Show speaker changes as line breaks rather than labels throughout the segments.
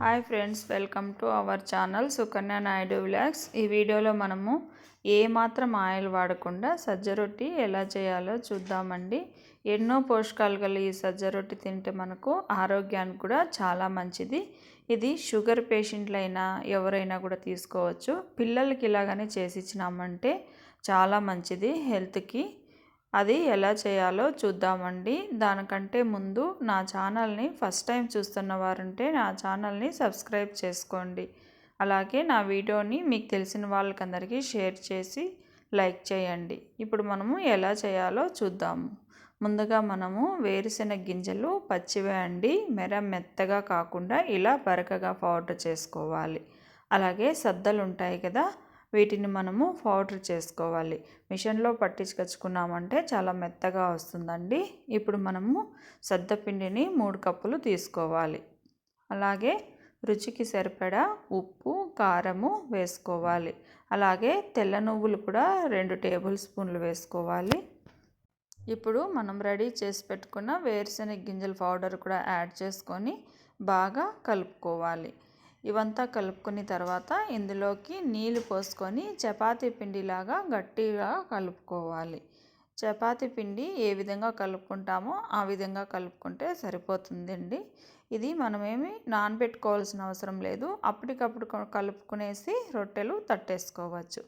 Hi friends welcome to our channel Sukanya Naidu vlogs. ఈ వీడియోలో మనము ఏ మాత్రం ఆయిల్ వాడకుండా సజ్జ రొట్టి ఎలా చేయాలో చూద్దామండి. ఎన్నో పోషకాలు గల ఈ సజ్జ రొట్టి తింటే మనకు ఆరోగ్యానికి కూడా చాలా మంచిది. ఇది షుగర్ పేషెంట్లైనా ఎవరైనా కూడా తీసుకోవచ్చు. పిల్లలకి ఇలాగనే చేసి ఇచ్చినామంటే చాలా మంచిది హెల్త్కి. అది ఎలా చేయాలో చూద్దామండి. దానికంటే ముందు నా ఛానల్ని ఫస్ట్ టైం చూస్తున్న వారుంటే నా ఛానల్ని సబ్స్క్రైబ్ చేసుకోండి. అలాగే నా వీడియోని మీకు తెలిసిన వాళ్ళకందరికీ షేర్ చేసి లైక్ చేయండి. ఇప్పుడు మనము ఎలా చేయాలో చూద్దాము ముందుగా మనము వేరుశెనగ గింజలు పచ్చివే అండి. మెర మెత్తగా కాకుండా ఇలా బరకగా పౌడర్ చేసుకోవాలి. అలాగే సద్దలు ఉంటాయి కదా వీటిని మనము పౌడర్ చేసుకోవాలి. మిషన్లో పట్టించుకొచ్చుకున్నామంటే చాలా మెత్తగా వస్తుందండి. ఇప్పుడు మనము సద్దపిండిని మూడు కప్పులు తీసుకోవాలి. అలాగే రుచికి సరిపడా ఉప్పు కారము వేసుకోవాలి. అలాగే తెల్ల నువ్వులు కూడా రెండు టేబుల్ స్పూన్లు వేసుకోవాలి. ఇప్పుడు మనం రెడీ చేసి పెట్టుకున్న వేరుశెనగ గింజల పౌడర్ కూడా యాడ్ చేసుకొని బాగా కలుపుకోవాలి. ఇవంతా కలుపుకున్న తర్వాత ఇందులోకి నీళ్ళు పోసుకొని చపాతీ పిండిలాగా గట్టిగా కలుపుకోవాలి. చపాతీ పిండి ఏ విధంగా కలుపుకుంటామో ఆ విధంగా కలుపుకుంటే సరిపోతుందండి. ఇది మనమేమి నానబెట్టుకోవాల్సిన అవసరం లేదు. అప్పటికప్పుడు కలుపుకునేసి రొట్టెలు తట్టేసుకోవచ్చు.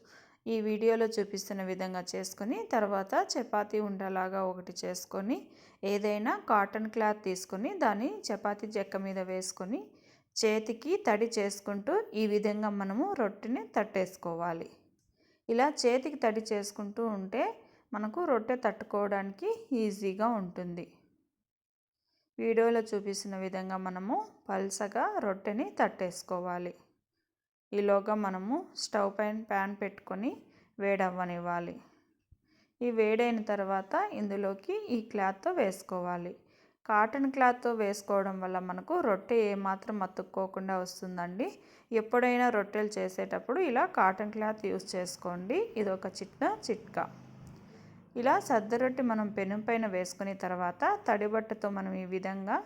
ఈ వీడియోలో చూపిస్తున్న విధంగా చేసుకొని తర్వాత చపాతీ ఉండలాగా ఒకటి చేసుకొని ఏదైనా కాటన్ క్లాత్ తీసుకొని దాన్ని చపాతీ చెక్క మీద వేసుకొని చేతికి తడి చేసుకుంటూ ఈ విధంగా మనము రొట్టెని తట్టేసుకోవాలి. ఇలా చేతికి తడి చేసుకుంటూ ఉంటే మనకు రొట్టె తట్టుకోవడానికి ఈజీగా ఉంటుంది. వీడియోలో చూపిస్తున్న విధంగా మనము పల్సగా రొట్టెని తట్టేసుకోవాలి. ఈలోగా మనము స్టవ్ పైన ప్యాన్ పెట్టుకొని వేడవ్వనివ్వాలి. ఈ వేడైన తర్వాత ఇందులోకి ఈ క్లాత్తో వేసుకోవాలి. కాటన్ క్లాత్తో వేసుకోవడం వల్ల మనకు రొట్టె ఏమాత్రం అతుక్కోకుండా వస్తుందండి. ఎప్పుడైనా రొట్టెలు చేసేటప్పుడు ఇలా కాటన్ క్లాత్ యూస్ చేసుకోండి. ఇది ఒక చిన్న చిట్కా. ఇలా సద్ద రొట్టె మనం పెనం పైన వేసుకున్న తర్వాత తడిబట్టతో మనం ఈ విధంగా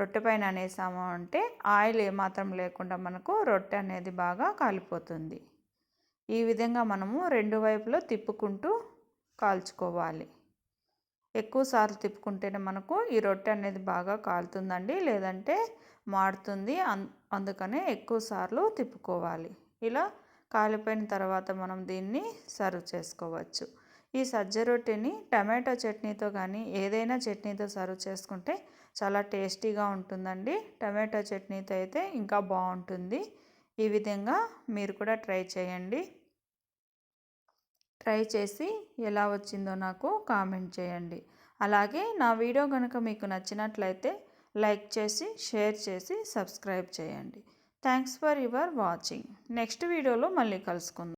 రొట్టె పైన అనేసాము అంటే ఆయిల్ ఏమాత్రం లేకుండా మనకు రొట్టె అనేది బాగా కాలిపోతుంది. ఈ విధంగా మనము రెండు వైపులో తిప్పుకుంటూ కాల్చుకోవాలి. ఎక్కువ సార్లు తిప్పుకుంటేనే మనకు ఈ రొట్టె అనేది బాగా కాలుతుందండి లేదంటే మాడుతుంది. అందుకనే ఎక్కువ సార్లు తిప్పుకోవాలి. ఇలా కాలిపోయిన తర్వాత మనం దీన్ని సర్వ్ చేసుకోవచ్చు. ఈ సజ్జ రొట్టెని టమాటో చట్నీతో కానీ ఏదైనా చట్నీతో సర్వ్ చేసుకుంటే చాలా టేస్టీగా ఉంటుందండి. టమాటో చట్నీతో అయితే ఇంకా బాగుంటుంది. ఈ విధంగా మీరు కూడా ట్రై చేయండి. ట్రై చేసి ఎలా వచ్చిందో నాకు కామెంట్ చేయండి. అలాగే నా వీడియో కనుక మీకు నచ్చినట్లయితే లైక్ చేసి షేర్ చేసి సబ్స్క్రైబ్ చేయండి. Thanks for your watching. Next వీడియోలో మళ్ళీ కలుసుకుందాం.